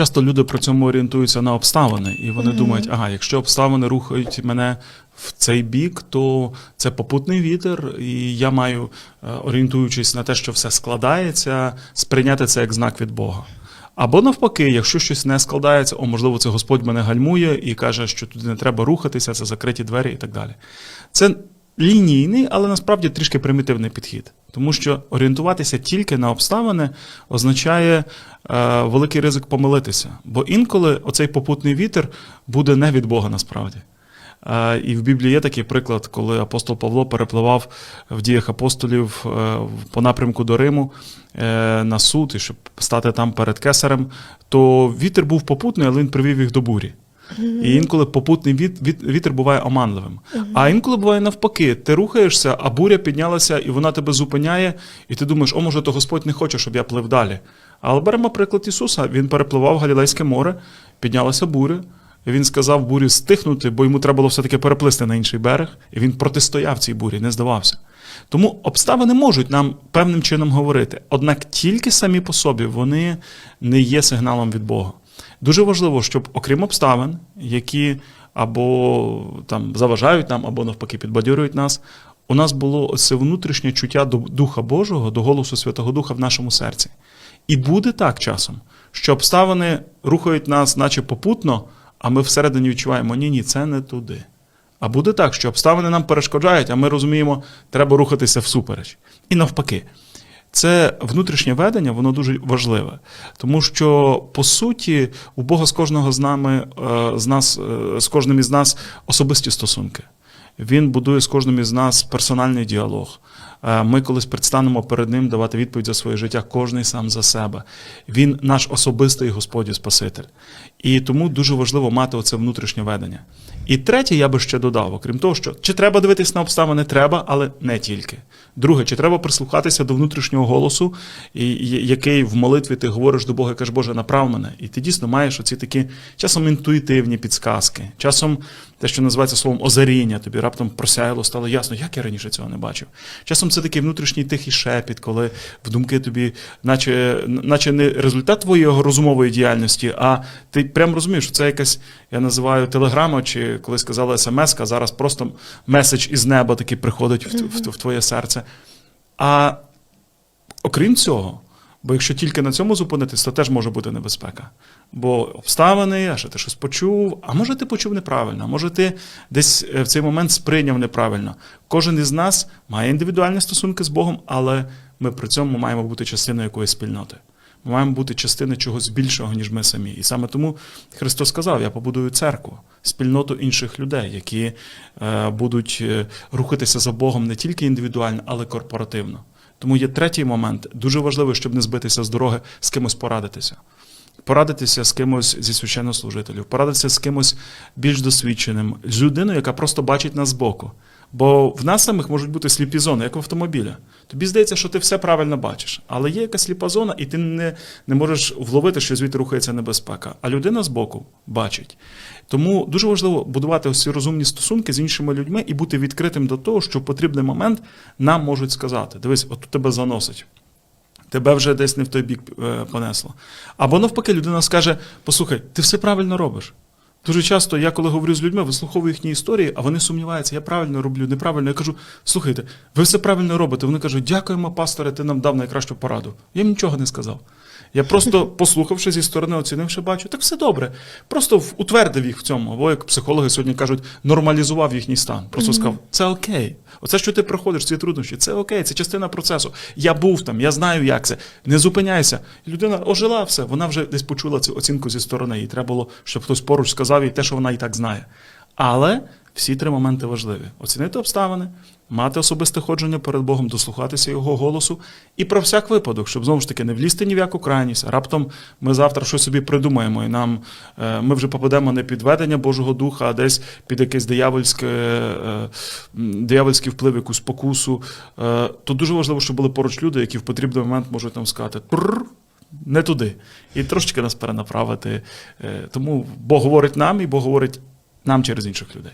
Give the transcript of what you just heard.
Часто люди при цьому орієнтуються на обставини, і вони думають, ага, якщо обставини рухають мене в цей бік, то це попутний вітер, і я маю, е, орієнтуючись на те, що все складається, сприйняти це як знак від Бога. Або навпаки, якщо щось не складається, о, можливо, це Господь мене гальмує і каже, що туди не треба рухатися, це закриті двері і так далі. Це лінійний, але насправді трішки примітивний підхід. Тому що орієнтуватися тільки на обставини означає е, великий ризик помилитися. Бо інколи оцей попутний вітер буде не від Бога насправді. Е, І в Біблії є такий приклад, коли апостол Павло перепливав в діях апостолів е, по напрямку до Риму е, на суд, і щоб стати там перед кесарем, то вітер був попутний, але він привів їх до бурі. І інколи попутний віт, віт, вітер буває оманливим. А інколи буває навпаки, ти рухаєшся, а буря піднялася, і вона тебе зупиняє, і ти думаєш, о, може, то Господь не хоче, щоб я плив далі. Але беремо приклад Ісуса. Він перепливав Галілейське море, піднялася буря. Він сказав бурі стихнути, бо йому треба було все-таки переплисти на інший берег, і він протистояв цій бурі, не здавався. Тому обставини можуть нам певним чином говорити, однак тільки самі по собі вони не є сигналом від Бога. Дуже важливо, щоб окрім обставин, які або там заважають нам, або навпаки підбадьорюють нас, у нас було це внутрішнє чуття до Духа Божого, до голосу Святого Духа в нашому серці. І буде так часом, що обставини рухають нас, наче попутно, а ми всередині відчуваємо, ні, ні, це не туди. А буде так, що обставини нам перешкоджають, а ми розуміємо, треба рухатися всупереч. І навпаки. Це внутрішнє ведення, воно дуже важливе, тому що по суті у Бога з кожного з нами, е, з нас, е, з кожним із нас особисті стосунки. Він будує з кожним із нас персональний діалог. Е, Ми колись предстанемо перед ним давати відповідь за своє життя, кожний сам за себе. Він наш особистий Господь і Спаситель. І тому дуже важливо мати оце внутрішнє ведення. І третє, я би ще додав, окрім того, що чи треба дивитись на обставини, треба, але не тільки. Друге, чи треба прислухатися до внутрішнього голосу, який в молитві ти говориш до Бога і кажеш, Боже, направ мене. І ти дійсно маєш оці такі часом інтуїтивні підсказки, часом те, що називається словом озаріння, тобі раптом просяяло, стало ясно, як я раніше цього не бачив. Часом це такий внутрішній тихий шепіт, коли в думки тобі, наче, наче не результат твоєї розумової діяльності, а ти прям розумієш, що це якась, я називаю телеграма, чи коли сказали смс, а зараз просто меседж із неба такий приходить в, в, в твоє серце. А окрім цього, бо якщо тільки на цьому зупинитись, то теж може бути небезпека. Бо обставини, а ще ти щось почув, а може ти почув неправильно, а може ти десь е, в цей момент сприйняв неправильно. Кожен із нас має індивідуальні стосунки з Богом, але ми при цьому маємо бути частиною якоїсь спільноти. Ми маємо бути частиною чогось більшого, ніж ми самі. І саме тому Христос сказав: я побудую церкву, спільноту інших людей, які е, будуть е, рухатися за Богом не тільки індивідуально, але й корпоративно. Тому є третій момент. Дуже важливо, щоб не збитися з дороги, з кимось порадитися. Порадитися з кимось зі священнослужителів, порадитися з кимось більш досвідченим, з людиною, яка просто бачить нас збоку. Бо в нас самих можуть бути сліпі зони, як в автомобіля. Тобі здається, що ти все правильно бачиш, але є якась сліпа зона, і ти не, не можеш вловити, що звідти рухається небезпека. А людина збоку бачить. Тому дуже важливо будувати ось ці розумні стосунки з іншими людьми і бути відкритим до того, що в потрібний момент нам можуть сказати: дивись, от тебе заносить. Тебе вже десь не в той бік е, понесло. Або навпаки, людина скаже: послухай, ти все правильно робиш. Дуже часто я, коли говорю з людьми, вислуховую їхні історії, а вони сумніваються, я правильно роблю, неправильно. Я кажу, слухайте, ви все правильно робите. Вони кажуть, дякуємо, пасторе, ти нам дав найкращу пораду. Я їм нічого не сказав. Я просто, послухавши зі сторони, оцінивши, бачу, так все добре. Просто утвердив їх в цьому. Або, як психологи сьогодні кажуть, нормалізував їхній стан. Просто сказав, це окей. Оце, що ти проходиш, ці труднощі, це окей, це частина процесу. Я був там, я знаю, як це. Не зупиняйся. Людина ожила все, вона вже десь почула цю оцінку зі сторони. Їй треба було, щоб хтось поруч сказав їй те, що вона і так знає. Але всі три моменти важливі: оцінити обставини, мати особисте ходження перед Богом, дослухатися Його голосу, і про всяк випадок, щоб знову ж таки не влізти ні в яку крайність. Раптом ми завтра щось собі придумаємо, і нам е, ми вже попадемо не під ведення Божого Духа, а десь під якесь диявольське, е, диявольський вплив, якусь спокусу. Е, то дуже важливо, щоб були поруч люди, які в потрібний момент можуть нам сказати «Трррр, не туди. І трошечки нас перенаправити. Тому Бог говорить нам, і Бог говорить нам через інших людей.